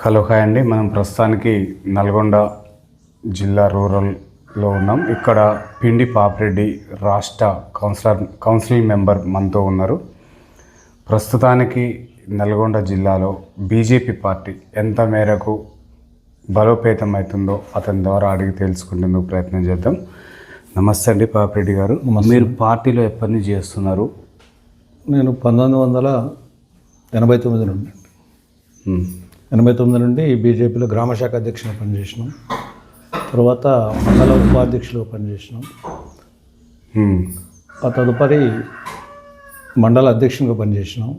Hello hi అండి. మనం ప్రస్తుతానికి నల్గొండ జిల్లా రూరల్లో ఉన్నాం. ఇక్కడ పిండి పాపిరెడ్డి రాష్ట్ర కౌన్సిలర్ కౌన్సిల్ మెంబర్ మనతో ఉన్నారు. ప్రస్తుతానికి నల్గొండ జిల్లాలో బీజేపీ పార్టీ ఎంత మేరకు బలోపేతం అవుతుందో అతని ద్వారా అడిగి తెలుసుకునేందుకు ప్రయత్నం చేద్దాం. నమస్తే అండి పాపిరెడ్డి గారు. మీరు పార్టీలో ఎప్పటి నుంచి చేస్తున్నారు? నేను పంతొమ్మిది వందల ఎనభై తొమ్మిది నుండి. ఎనభై తొమ్మిది నుండి బీజేపీలో గ్రామశాఖ అధ్యక్షునిగా పనిచేసినాం. తర్వాత మండల ఉపాధ్యక్షులుగా పనిచేసినాం. ఆ తదుపరి మండల అధ్యక్షునిగా పనిచేసినాం.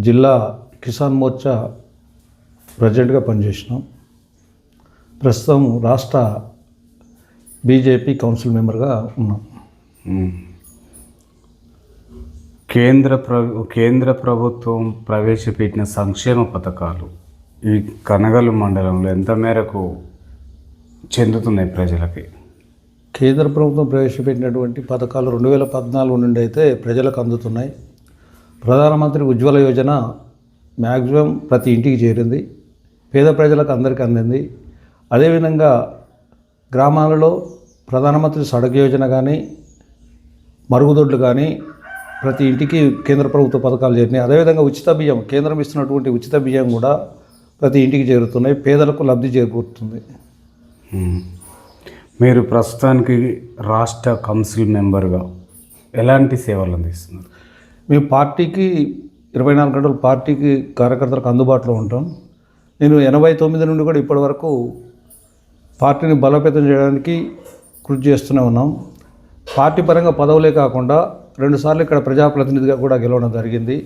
జిల్లా కిసాన్ మోర్చా ప్రెసిడెంట్గా పనిచేసినాం. ప్రస్తుతం రాష్ట్ర బీజేపీ కౌన్సిల్ మెంబర్గా ఉన్నాం. కేంద్ర ప్రభు కేంద్ర ప్రభుత్వం ప్రవేశపెట్టిన సంక్షేమ పథకాలు ఈ కనగలు మండలంలో ఎంత మేరకు చెందుతున్నాయి ప్రజలకి? కేంద్ర ప్రభుత్వం ప్రవేశపెట్టినటువంటి పథకాలు రెండు వేల పద్నాలుగు నుండి అయితే ప్రజలకు అందుతున్నాయి. ప్రధానమంత్రి ఉజ్వల యోజన మ్యాక్సిమం ప్రతి ఇంటికి చేరింది. పేద ప్రజలకు అందరికీ అందింది. అదేవిధంగా గ్రామాలలో ప్రధానమంత్రి సడక్ యోజన కానీ మరుగుదొడ్లు కానీ ప్రతి ఇంటికి కేంద్ర ప్రభుత్వ పథకాలు చేరినాయి. అదేవిధంగా ఉచిత బియ్యం కేంద్రం ఇస్తున్నటువంటి ఉచిత బియ్యం కూడా ప్రతి ఇంటికి చేరుతున్నాయి. పేదలకు లబ్ధి చేకూరుతుంది. మీరు ప్రస్తుతానికి రాష్ట్ర కౌన్సిల్ మెంబర్గా ఎలాంటి సేవలు అందిస్తున్నారు? మేము పార్టీకి ఇరవై నాలుగు గంటలు పార్టీకి కార్యకర్తలకు అందుబాటులో ఉంటాం. నేను ఎనభై తొమ్మిది నుండి కూడా ఇప్పటి వరకు పార్టీని బలోపేతం చేయడానికి కృషి చేస్తూనే ఉన్నాం. పార్టీ పరంగా పదవులే కాకుండా రెండుసార్లు ఇక్కడ ప్రజాప్రతినిధిగా కూడా గెలవడం జరిగింది.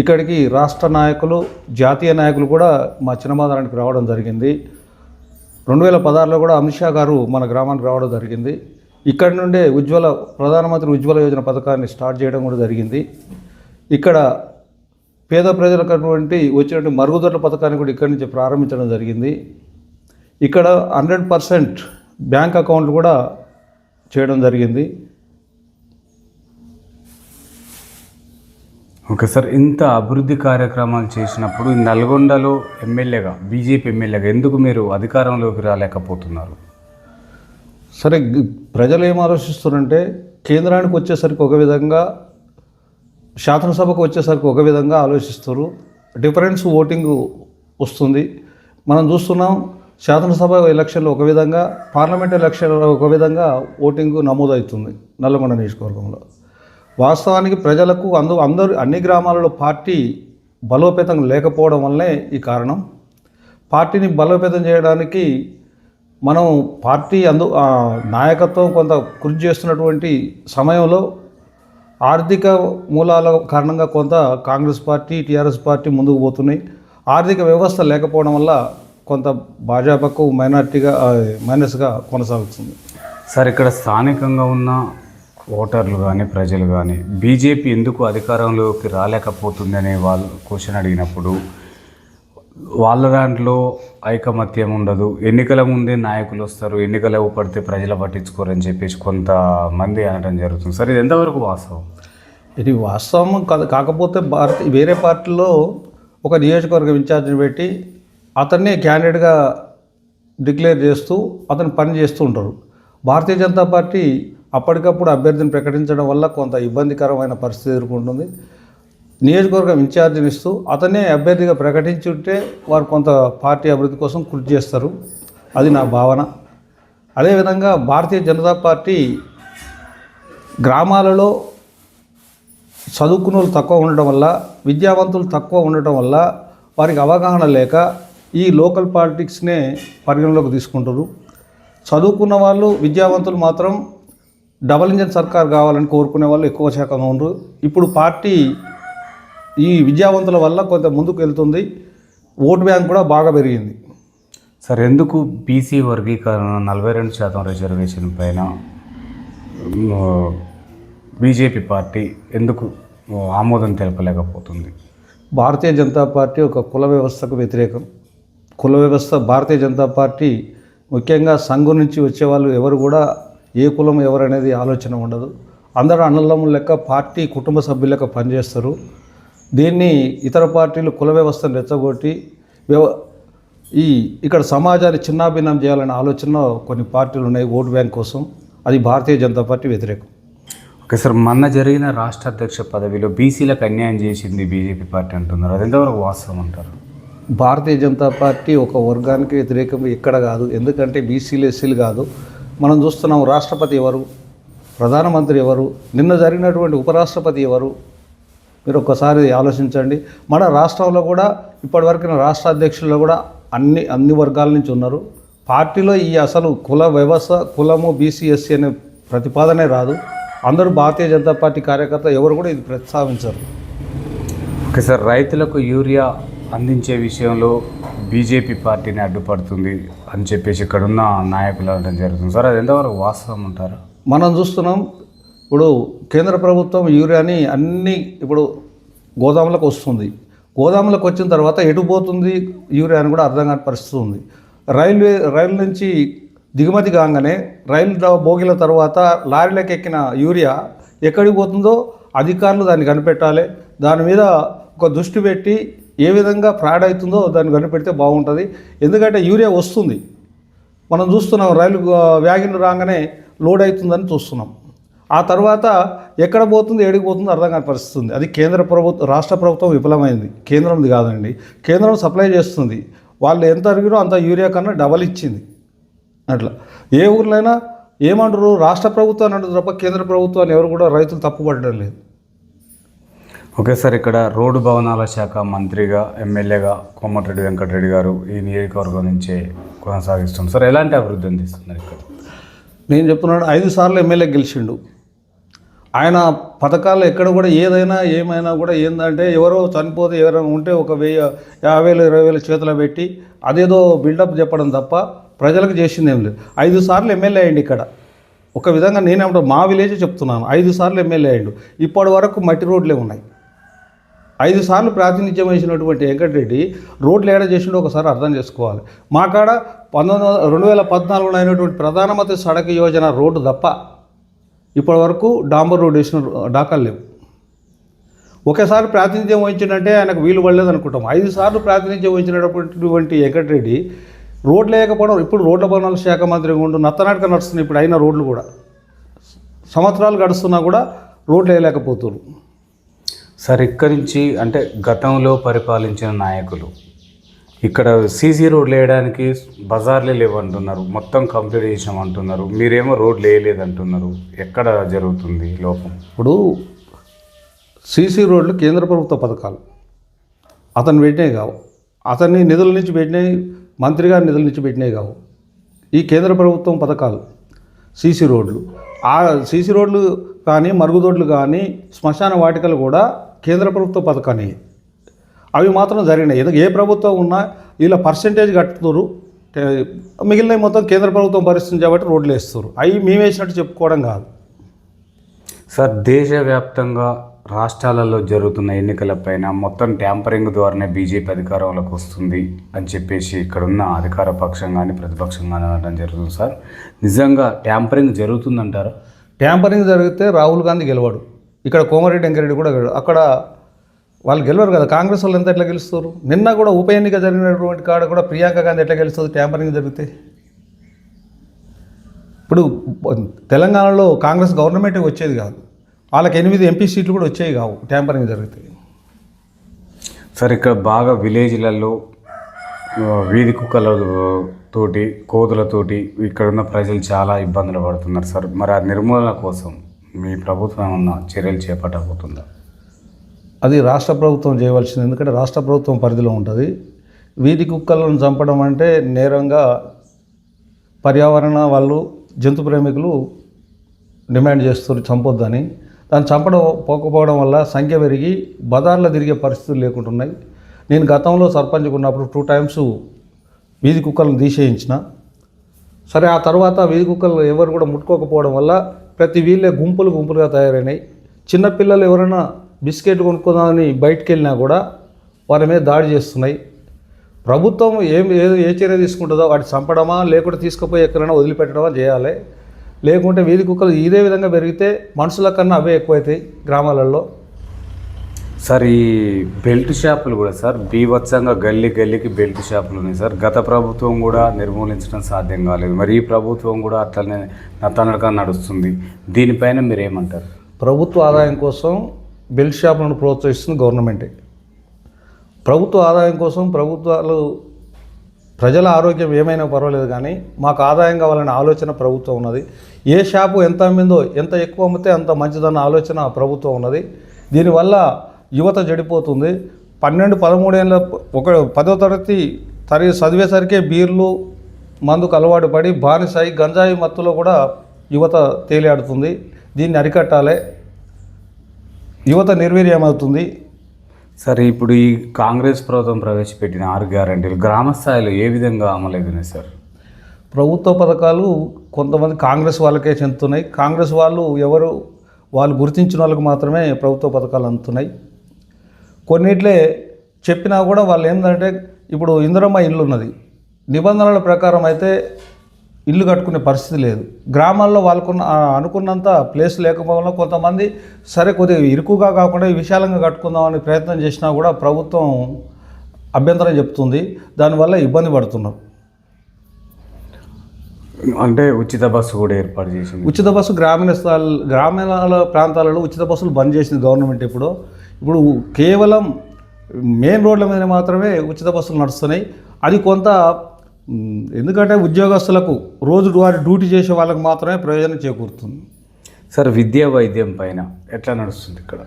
ఇక్కడికి రాష్ట్ర నాయకులు జాతీయ నాయకులు కూడా మా చిన్నమాదారానికి రావడం జరిగింది. రెండు వేల పదహారులో కూడా అమిత్ షా గారు మన గ్రామానికి రావడం జరిగింది. ఇక్కడి నుండే ఉజ్వల ప్రధానమంత్రి ఉజ్వల యోజన పథకాన్ని స్టార్ట్ చేయడం కూడా జరిగింది. ఇక్కడ పేద ప్రజలకు అటువంటి వచ్చినటువంటి మరుగుదొడ్ల పథకాన్ని కూడా ఇక్కడి నుంచి ప్రారంభించడం జరిగింది. ఇక్కడ హండ్రెడ్ పర్సెంట్ బ్యాంక్ అకౌంట్లు కూడా చేయడం జరిగింది. ఓకే సార్ ఇంత అభివృద్ధి కార్యక్రమాలు చేసినప్పుడు నల్గొండలో ఎమ్మెల్యేగా బీజేపీ ఎమ్మెల్యేగా ఎందుకు మీరు అధికారంలోకి రాలేకపోతున్నారు? సరే ప్రజలు ఏం ఆలోచిస్తున్నారంటే కేంద్రానికి వచ్చేసరికి ఒక విధంగా శాసనసభకు వచ్చేసరికి ఒక విధంగా ఆలోచిస్తారు. డిఫరెన్స్ ఓటింగ్ వస్తుంది. మనం చూస్తున్నాం శాసనసభ ఎలక్షన్లో ఒక విధంగా పార్లమెంట్ ఎలక్షన్లో ఒక విధంగా ఓటింగ్ నమోదవుతుంది నల్లగొండ నియోజకవర్గంలో. వాస్తవానికి ప్రజలకు అందు అందరు అన్ని గ్రామాలలో పార్టీ బలోపేతం లేకపోవడం వల్లే ఈ కారణం. పార్టీని బలోపేతం చేయడానికి మనం పార్టీ అందు నాయకత్వం కొంత కృషి చేస్తున్నటువంటి సమయంలో ఆర్థిక మూలాల కారణంగా కొంత కాంగ్రెస్ పార్టీ టీఆర్ఎస్ పార్టీ ముందుకు పోతున్నాయి. ఆర్థిక వ్యవస్థ లేకపోవడం వల్ల కొంత భాజపాకు మైనార్టీగా మైనస్గా కొనసాగుతుంది. సార్ ఇక్కడ స్థానికంగా ఉన్న ఓటర్లు కానీ ప్రజలు కానీ బీజేపీ ఎందుకు అధికారంలోకి రాలేకపోతుందనే వాళ్ళు క్వశ్చన్ అడిగినప్పుడు వాళ్ళ దాంట్లో ఐకమత్యం ఉండదు. ఎన్నికల ముందే నాయకులు వస్తారు ఎన్నికలు పడితే ప్రజలు పట్టించుకోరని చెప్పేసి కొంతమంది అనడం జరుగుతుంది. సరే ఇది ఎంతవరకు వాస్తవం? ఇది వాస్తవం కాదు కాకపోతే భారత వేరే పార్టీలో ఒక నియోజకవర్గం ఇన్ఛార్జిని పెట్టి అతన్నే క్యాండిడేట్గా డిక్లేర్ చేస్తూ అతను పని చేస్తూ ఉంటారు. భారతీయ జనతా పార్టీ అప్పటికప్పుడు అభ్యర్థిని ప్రకటించడం వల్ల కొంత ఇబ్బందికరమైన పరిస్థితి ఎదుర్కొంటుంది. నియోజకవర్గం ఇన్ఛార్జిని ఇస్తూ అతనే అభ్యర్థిగా ప్రకటించుంటే వారు కొంత పార్టీ అభివృద్ధి కోసం కృషి చేస్తారు. అది నా భావన. అదేవిధంగా భారతీయ జనతా పార్టీ గ్రామాలలో చదువుకున్న వాళ్ళు తక్కువ ఉండటం వల్ల విద్యావంతులు తక్కువ ఉండటం వల్ల వారికి అవగాహన లేక ఈ లోకల్ పాలిటిక్స్నే పరిగణలోకి తీసుకుంటారు చదువుకున్న వాళ్ళు విద్యావంతులు మాత్రం డబల్ ఇంజన్ సర్కార్ కావాలని కోరుకునే వాళ్ళు ఎక్కువ శాతం ఉండరు. ఇప్పుడు పార్టీ ఈ విద్యావంతుల వల్ల కొంత ముందుకు వెళ్తుంది. ఓటు బ్యాంక్ కూడా బాగా పెరిగింది. సార్ ఎందుకు బీసీ వర్గీకరణ నలభై రెండు శాతం రిజర్వేషన్ పైన బీజేపీ పార్టీ ఎందుకు ఆమోదం తెలపలేకపోతుంది? భారతీయ జనతా పార్టీ ఒక కుల వ్యవస్థకు వ్యతిరేకం. కుల వ్యవస్థ భారతీయ జనతా పార్టీ ముఖ్యంగా సంఘం నుంచి వచ్చేవాళ్ళు ఎవరు కూడా ఏ కులం ఎవరనేది ఆలోచన ఉండదు. అందరూ అన్నదమ్ముల లెక్క పార్టీ కుటుంబ సభ్యుల లెక్క పనిచేస్తారు. దీన్ని ఇతర పార్టీలు కుల వ్యవస్థను రెచ్చగొట్టి వ్యవ ఈ ఇక్కడ సమాజాన్ని చిన్నాభిన్నం చేయాలనే ఆలోచన కొన్ని పార్టీలు ఉన్నాయి ఓటు బ్యాంక్ కోసం. అది భారతీయ జనతా పార్టీ వ్యతిరేకం. ఓకే సార్ మొన్న జరిగిన రాష్ట్ర అధ్యక్ష పదవిలో బీసీలకు అన్యాయం చేసింది బీజేపీ పార్టీ అంటున్నారు. అది ఎంతవరకు వాస్తవం అంటారు? భారతీయ జనతా పార్టీ ఒక వర్గానికి వ్యతిరేకం ఎక్కడ కాదు. ఎందుకంటే బీసీలు ఎస్సీలు కాదు. మనం చూస్తున్నాం రాష్ట్రపతి ఎవరు? ప్రధానమంత్రి ఎవరు? నిన్న జరిగినటువంటి ఉపరాష్ట్రపతి ఎవరు? మీరు ఒక్కసారి ఆలోచించండి. మన రాష్ట్రంలో కూడా ఇప్పటివరకు రాష్ట్ర అధ్యక్షుల్లో కూడా అన్ని అన్ని వర్గాల నుంచి ఉన్నారు. పార్టీలో ఈ అసలు కుల వ్యవస్థ కులము బీసీఎస్సీ అనే ప్రతిపాదనే రాదు. అందరూ భారతీయ జనతా పార్టీ కార్యకర్త ఎవరు కూడా ఇది ప్రస్తావించరు. ఓకే సార్ రైతులకు యూరియా అందించే విషయంలో బీజేపీ పార్టీని అడ్డుపడుతుంది అని చెప్పేసి ఇక్కడ ఉన్న నాయకులు అనడం జరుగుతుంది. సార్ అది ఎంతవరకు వాస్తవం అంటారు? మనం చూస్తున్నాం ఇప్పుడు కేంద్ర ప్రభుత్వం యూరియాని అన్ని ఇప్పుడు గోదాములకు వస్తుంది. గోదాములకు వచ్చిన తర్వాత ఎటు పోతుంది యూరియా అని కూడా అర్థం కాని పరిస్థితి ఉంది. రైల్వే రైలు నుంచి దిగుమతి కాగానే రైలు బోగిల తర్వాత లారీలకు ఎక్కిన యూరియా ఎక్కడికి పోతుందో అధికారులు దాన్ని కనిపెట్టాలి. దాని మీద ఒక దృష్టి పెట్టి ఏ విధంగా ఫ్రాడ్ అవుతుందో దాన్ని కనిపెడితే బాగుంటుంది. ఎందుకంటే యూరియా వస్తుంది. మనం చూస్తున్నాం రైలు వ్యాగన్ రాగానే లోడ్ అవుతుందని చూస్తున్నాం. ఆ తర్వాత ఎక్కడ పోతుంది ఏడికి పోతుందో అర్థం కాని పరిస్థితి ఉంది అది కేంద్ర ప్రభుత్వం రాష్ట్ర ప్రభుత్వం విఫలమైంది. కేంద్రంది కాదండి. కేంద్రం సప్లై చేస్తుంది. వాళ్ళు ఎంత అడిగినో అంత యూరియా కన్నా డబల్ ఇచ్చింది. అట్లా. ఏ ఊర్లైనా ఏమంటారు రాష్ట్ర ప్రభుత్వాన్ని అంటారు తప్ప కేంద్ర ప్రభుత్వాన్ని ఎవరు కూడా రైతులు తప్పుపడడం లేదు. ఓకే సార్ ఇక్కడ రోడ్డు భవనాల శాఖ మంత్రిగా ఎమ్మెల్యేగా కోమటిరెడ్డి వెంకటరెడ్డి గారు ఈ నియోజకవర్గం నుంచే కొనసాగిస్తుంది సార్ ఎలాంటి అభివృద్ధి అందిస్తున్నారు ఇక్కడ? నేను చెప్తున్నాడు ఐదు సార్లు ఎమ్మెల్యే గెలిచిండు. ఆయన పథకాలు ఎక్కడ కూడా ఏదైనా ఏమైనా కూడా ఏంటంటే ఎవరో చనిపోతే ఎవరైనా ఉంటే ఒక వెయ్యి యాభై వేలు ఇరవై వేలు చేతిలో పెట్టి అదేదో బిల్డప్ చెప్పడం తప్ప ప్రజలకు చేసింది ఏం లేదు. ఐదు సార్లు ఎమ్మెల్యే అయ్యండి ఇక్కడ. ఒక విధంగా నేనేమంటా మా విలేజ్ చెప్తున్నాను ఐదు సార్లు ఎమ్మెల్యే అయ్యండు. ఇప్పటి వరకు మట్టి రోడ్లే ఉన్నాయి. ఐదు సార్లు ప్రాతినిధ్యం వహించినటువంటి వెంకటరెడ్డి రోడ్లు ఏడ చేసిండో ఒకసారి అర్థం చేసుకోవాలి. మా కాడ పంతొమ్మిది రెండు వేల పద్నాలుగులో అయినటువంటి ప్రధానమంత్రి సడక్ యోజన రోడ్డు తప్ప ఇప్పటి వరకు డాంబర్ రోడ్ వేసిన డాకాలు లేవు. ఒకేసారి ప్రాతినిధ్యం వహించినట్టే ఆయనకు వీలు పడలేదు అనుకుంటాం. ఐదు సార్లు ప్రాతినిధ్యం వహించినటువంటి వెంకటరెడ్డి రోడ్లు లేకపోవడం ఇప్పుడు రోడ్ల భవనాల శాఖ మంత్రిగా ఉండు నత్తనాటక నడుస్తున్నాయి ఇప్పుడు అయిన రోడ్లు కూడా. సంవత్సరాలు గడుస్తున్నా కూడా రోడ్లు వేయలేకపోతున్నారు సార్ ఇక్కడి నుంచి అంటే గతంలో పరిపాలించిన నాయకులు. ఇక్కడ సీసీ రోడ్లు వేయడానికి బజార్లే లేవంటున్నారు. మొత్తం కంప్లీట్ చేసామంటున్నారు మీరేమో రోడ్లు వేయలేదంటున్నారు. ఎక్కడ జరుగుతుంది లోపం? ఇప్పుడు సీసీ రోడ్లు కేంద్ర ప్రభుత్వ పథకాలు. అతను పెట్టినవి కావు. అతన్ని నిధుల నుంచి పెట్టినవి మంత్రి గారి నిధుల నుంచి పెట్టినవి కావు. ఈ కేంద్ర ప్రభుత్వం పథకాలు సీసీ రోడ్లు. ఆ సీసీ రోడ్లు కానీ మరుగుదొడ్లు కానీ శ్మశాన వాటికలు కూడా కేంద్ర ప్రభుత్వ పథకాన్ని. అవి మాత్రం జరిగినాయి. ఎందుకు ఏ ప్రభుత్వం ఉన్నా వీళ్ళ పర్సంటేజ్ కట్టుతున్నారు మిగిలినవి మొత్తం కేంద్ర ప్రభుత్వం భరిస్తుంది కాబట్టి రోడ్లు వేస్తారు. అవి మేము వేసినట్టు చెప్పుకోవడం కాదు. సార్ దేశవ్యాప్తంగా రాష్ట్రాలలో జరుగుతున్న ఎన్నికలపైన మొత్తం ట్యాంపరింగ్ ద్వారానే బీజేపీ అధికారంలోకి వస్తుంది అని చెప్పేసి ఇక్కడ ఉన్న అధికార పక్షం కానీ ప్రతిపక్షం కానీ అనడం జరుగుతుంది సార్. నిజంగా ట్యాంపరింగ్ జరుగుతుందంటారా? ట్యాంపరింగ్ జరిగితే రాహుల్ గాంధీ గెలవాడు. ఇక్కడ కోమరెడ్డి వెంకరెడ్డి కూడా అక్కడ వాళ్ళు గెలవరు కదా. కాంగ్రెస్ వాళ్ళు ఎంత ఎట్లా గెలుస్తారు? నిన్న కూడా ఉప ఎన్నిక జరిగినటువంటి కాడ కూడా ప్రియాంక గాంధీ ఎట్లా గెలుస్తుంది? ట్యాంపరింగ్ జరిగితే. ఇప్పుడు తెలంగాణలో కాంగ్రెస్ గవర్నమెంట్ వచ్చేది కాదు. వాళ్ళకి ఎనిమిది ఎంపీ సీట్లు కూడా వచ్చేవి కావు. ట్యాంపరింగ్ జరిగితే. సార్ ఇక్కడ బాగా విలేజ్లలో వీధి కుక్కల తోటి కోతులతోటి ఇక్కడ ఉన్న ప్రజలు చాలా ఇబ్బందులు పడుతున్నారు సార్. మరి ఆ నిర్మూలన కోసం మీ ప్రభుత్వం ఏమన్నా చర్యలు చేపట్టబోతుందా? అది రాష్ట్ర ప్రభుత్వం చేయవలసింది. ఎందుకంటే రాష్ట్ర ప్రభుత్వం పరిధిలో ఉంటుంది. వీధి కుక్కలను చంపడం అంటే నేరంగా పర్యావరణ వాళ్ళు జంతు ప్రేమికులు డిమాండ్ చేస్తారు చంపొద్దని. దాన్ని చంపడం పోకపోవడం వల్ల సంఖ్య పెరిగి బజార్లో తిరిగే పరిస్థితులు లేకుంటున్నాయి. నేను గతంలో సర్పంచ్గా ఉన్నప్పుడు టూ టైమ్స్ వీధి కుక్కలను తీసేయించిన. సరే ఆ తర్వాత వీధి కుక్కలు ఎవరు కూడా ముట్టుకోకపోవడం వల్ల ప్రతి వీళ్ళే గుంపులు గుంపులుగా తయారైనాయి. చిన్నపిల్లలు ఎవరైనా బిస్కెట్ కొనుక్కుందామని బయటికి వెళ్ళినా కూడా వారి మీద దాడి చేస్తున్నాయి. ప్రభుత్వం ఏం ఏ ఏ చర్య తీసుకుంటుందో వాటి చంపడమా లేకుంటే తీసుకుపోయి ఎక్కడైనా వదిలిపెట్టడమా చేయాలి. లేకుంటే వీధి కుక్కలు ఇదే విధంగా పెరిగితే మనుషుల కన్నా అవే ఎక్కువైతాయి గ్రామాలలో. సార్ ఈ బెల్ట్ షాపులు కూడా సార్ బీభత్సంగా గల్లీ గల్లీకి బెల్ట్ షాపులు ఉన్నాయి సార్. గత ప్రభుత్వం కూడా నిర్మూలించడం సాధ్యం కాలేదు. మరి ఈ ప్రభుత్వం కూడా అట్లనే నత్తనడక నడుస్తుంది. దీనిపైన మీరు ఏమంటారు ప్రభుత్వ ఆదాయం కోసం బెల్ట్ షాపులను ప్రోత్సహిస్తుంది గవర్నమెంటే. ప్రభుత్వ ఆదాయం కోసం ప్రభుత్వాలు ప్రజల ఆరోగ్యం ఏమైనా పర్వాలేదు కానీ మాకు ఆదాయం కావాలనే ఆలోచన ప్రభుత్వం ఉన్నది. ఏ షాపు ఎంత అమ్మిందో ఎంత ఎక్కువ అమ్మితే అంత మంచిదన్న ఆలోచన ప్రభుత్వం ఉన్నది. దీనివల్ల యువత చెడిపోతుంది. పన్నెండు పదమూడేళ్ళ ఒక పదో తరగతి తరి చదివేసరికే బీర్లు మందుకు అలవాటు పడి బానిసాయి గంజాయి మత్తులో కూడా యువత తేలియాడుతుంది. దీన్ని అరికట్టాలి. యువత నిర్వీర్యమవుతుంది. సార్ ఇప్పుడు ఈ కాంగ్రెస్ ప్రభుత్వం ప్రవేశపెట్టిన ఆరు గ్యారంటీలు గ్రామ స్థాయిలో ఏ విధంగా అమలవుతున్నాయి సార్? ప్రభుత్వ పథకాలు కొంతమంది కాంగ్రెస్ వాళ్ళకే చెందుతున్నాయి. కాంగ్రెస్ వాళ్ళు ఎవరు వాళ్ళు గుర్తించిన వాళ్ళకి మాత్రమే ప్రభుత్వ పథకాలు అందుతున్నాయి. కొన్నిట్లే చెప్పినా కూడా వాళ్ళు ఏంటంటే ఇప్పుడు ఇందిరమ్మ ఇల్లు ఉన్నది నిబంధనల ప్రకారం అయితే ఇల్లు కట్టుకునే పరిస్థితి లేదు. గ్రామాల్లో వాళ్ళకున్న అనుకున్నంత ప్లేస్ లేకపోవడం కొంతమంది సరే కొద్దిగా ఇరుకుగా కాకుండా విశాలంగా కట్టుకుందామని ప్రయత్నం చేసినా కూడా ప్రభుత్వం అభ్యంతరం చెప్తుంది. దానివల్ల ఇబ్బంది పడుతున్నారు అంటే ఉచిత బస్సు కూడా ఏర్పాటు చేసింది. ఉచిత బస్సు గ్రామీణ స్థాయి గ్రామీణ ప్రాంతాలలో ఉచిత బస్సులు బంద్ చేసింది గవర్నమెంట్ ఇప్పుడు. ఇప్పుడు కేవలం మెయిన్ రోడ్ల మీద మాత్రమే ఉచిత బస్సులు నడుస్తున్నాయి. అది కొంత ఎందుకంటే ఉద్యోగస్తులకు రోజు వారి డ్యూటీ చేసే వాళ్ళకి మాత్రమే ప్రయోజనం చేకూరుతుంది. సార్ విద్యా వైద్యం పైన ఎట్లా నడుస్తుంది ఇక్కడ?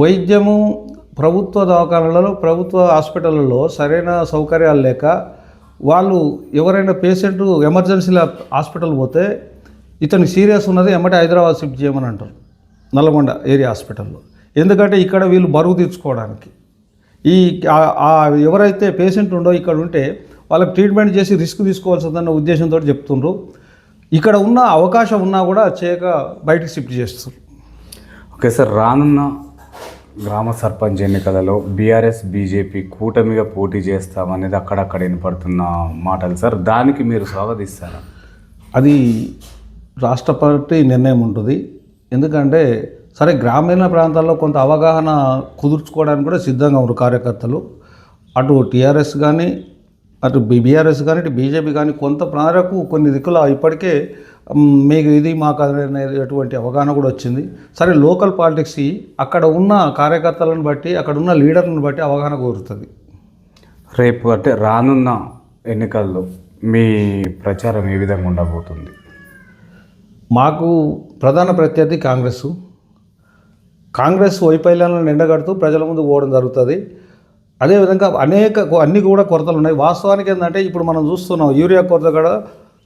వైద్యము ప్రభుత్వ దవాఖానాలలో ప్రభుత్వ హాస్పిటళ్ళలో సరైన సౌకర్యాలు లేక వాళ్ళు ఎవరైనా పేషెంట్ ఎమర్జెన్సీలో హాస్పిటల్ పోతే ఇతను సీరియస్ ఉన్నది ఎమ్మటే హైదరాబాద్ షిఫ్ట్ చేయమని అంటారు. నల్గొండ ఏరియా హాస్పిటల్లో. ఎందుకంటే ఇక్కడ వీళ్ళు బరువు తీర్చుకోవడానికి. ఈ ఎవరైతే పేషెంట్ ఉండో ఇక్కడ ఉంటే వాళ్ళకి ట్రీట్మెంట్ చేసి రిస్క్ తీసుకోవాల్సిందన్న ఉద్దేశంతో చెప్తుండ్రు. ఇక్కడ ఉన్న అవకాశం ఉన్నా కూడా చేయక బయటికి షిఫ్ట్ చేస్తారు. ఓకే సార్ రానున్న గ్రామ సర్పంచ్ ఎన్నికలలో బీఆర్ఎస్ బీజేపీ కూటమిగా పోటీ చేస్తామనేది అక్కడక్కడ వినపడుతున్న మాటలు సార్. దానికి మీరు స్వాగతిస్తారా? అది రాష్ట్ర పార్టీ నిర్ణయం ఉంటుంది. ఎందుకంటే సరే గ్రామీణ ప్రాంతాల్లో కొంత అవగాహన కుదుర్చుకోవడానికి కూడా సిద్ధంగా ఉన్నారు కార్యకర్తలు. అటు టీఆర్ఎస్ కానీ అటు బీఆర్ఎస్ కానీ ఇటు బీజేపీ కానీ కొంత మేరకు కొన్ని దిక్కుల ఇప్పటికే మీకు ఇది మాకు అనేటువంటి అవగాహన కూడా వచ్చింది. సరే లోకల్ పాలిటిక్స్ అక్కడ ఉన్న కార్యకర్తలను బట్టి అక్కడ ఉన్న లీడర్లను బట్టి అవగాహన కోరుతుంది రేపు అంటే రానున్న ఎన్నికల్లో మీ ప్రచారం ఏ విధంగా ఉండబోతుంది? మాకు ప్రధాన ప్రత్యర్థి కాంగ్రెస్. కాంగ్రెస్ వైఫల్యాలను నిండగడుతూ ప్రజల ముందు పోవడం జరుగుతుంది. అదేవిధంగా అనేక అన్ని కూడా కొరతలు ఉన్నాయి. వాస్తవానికి ఏంటంటే ఇప్పుడు మనం చూస్తున్నాం యూరియా కొరత కూడా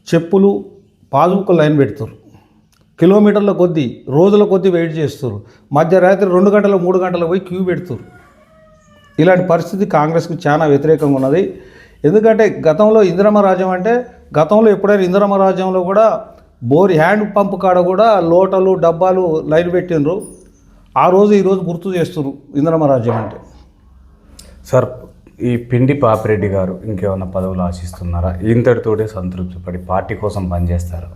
చెప్పులు పాస్బుక్ లైన్ పెడుతున్నారు కిలోమీటర్ల కొద్దీ రోజుల కొద్దీ వెయిట్ చేస్తారు మధ్యరాత్రి రెండు గంటల మూడు గంటల పోయి క్యూ పెడుతారు ఇలాంటి పరిస్థితి కాంగ్రెస్కి చాలా వ్యతిరేకంగా ఉన్నది. ఎందుకంటే గతంలో ఇందిరమ్మ రాజ్యం అంటే గతంలో ఎప్పుడైనా ఇందిరమ్మ రాజ్యంలో కూడా బోర్ హ్యాండ్ పంప్ కాడ కూడా లోటలు డబ్బాలు లైన్ పెట్టిండ్రు. ఆ రోజు ఈ రోజు గుర్తు చేస్తున్నారు ఇందిరమ్మ రాజ్యం అంటే. సార్ ఈ పిండి పాపిరెడ్డి గారు ఇంకేమైనా పదవులు ఆశిస్తున్నారా? ఇంతటితోటే సంతృప్తి పడి పార్టీ కోసం పనిచేస్తారా?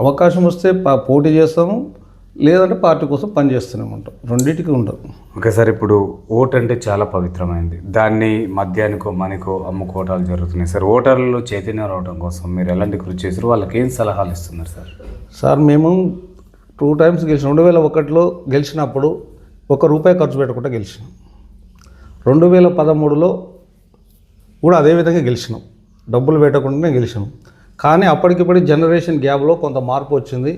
అవకాశం వస్తే పా- పోటీ చేస్తాము. లేదంటే పార్టీ కోసం పనిచేస్తూనే ఉంటాం. రెండింటికి ఉండవు ఓకే సార్ ఇప్పుడు ఓట్ అంటే చాలా పవిత్రమైనది దాన్ని మద్యానికో మనికో అమ్ముకోవటాలు జరుగుతున్నాయి. సార్ ఓటర్లలో చైతన్యం రావడం కోసం మీరు ఎలాంటి కృషి చేశారు? వాళ్ళకి ఏం సలహాలు ఇస్తున్నారు సార్? సార్ మేము టూ టైమ్స్ గెలిచిన రెండు వేల ఒకటిలో గెలిచినప్పుడు ఒక రూపాయి ఖర్చు పెట్టకుండా గెలిచినాం. రెండు వేల పదమూడులో కూడా అదే విధంగా గెలిచినాం. డబ్బులు పెట్టకుండానే గెలిచినాం. కానీ అప్పటికిప్పటి జనరేషన్ గ్యాప్లో కొంత మార్పు వచ్చింది.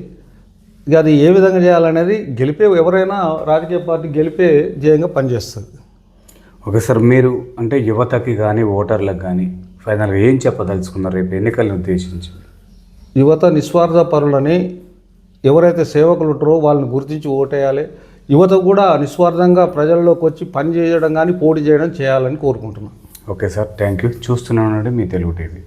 ఇక అది ఏ విధంగా చేయాలనేది గెలిపే ఎవరైనా రాజకీయ పార్టీ గెలిపే ధ్యేయంగా పనిచేస్తుంది. ఓకే సార్ మీరు అంటే యువతకి కానీ ఓటర్లకు కానీ ఫైనల్గా ఏం చెప్పదలుచుకున్నారు రేపు ఎన్నికలను ఉద్దేశించి? యువత నిస్వార్థ పరులని ఎవరైతే సేవకులు ఉంటారో వాళ్ళని గుర్తించి ఓటేయాలి. యువత కూడా నిస్వార్థంగా ప్రజల్లోకి వచ్చి పని చేయడం కానీ పోటీ చేయడం చేయాలని కోరుకుంటున్నాను ఓకే సార్ థ్యాంక్ యూ చూస్తున్నానండి మీ తెలుగు టీవీ.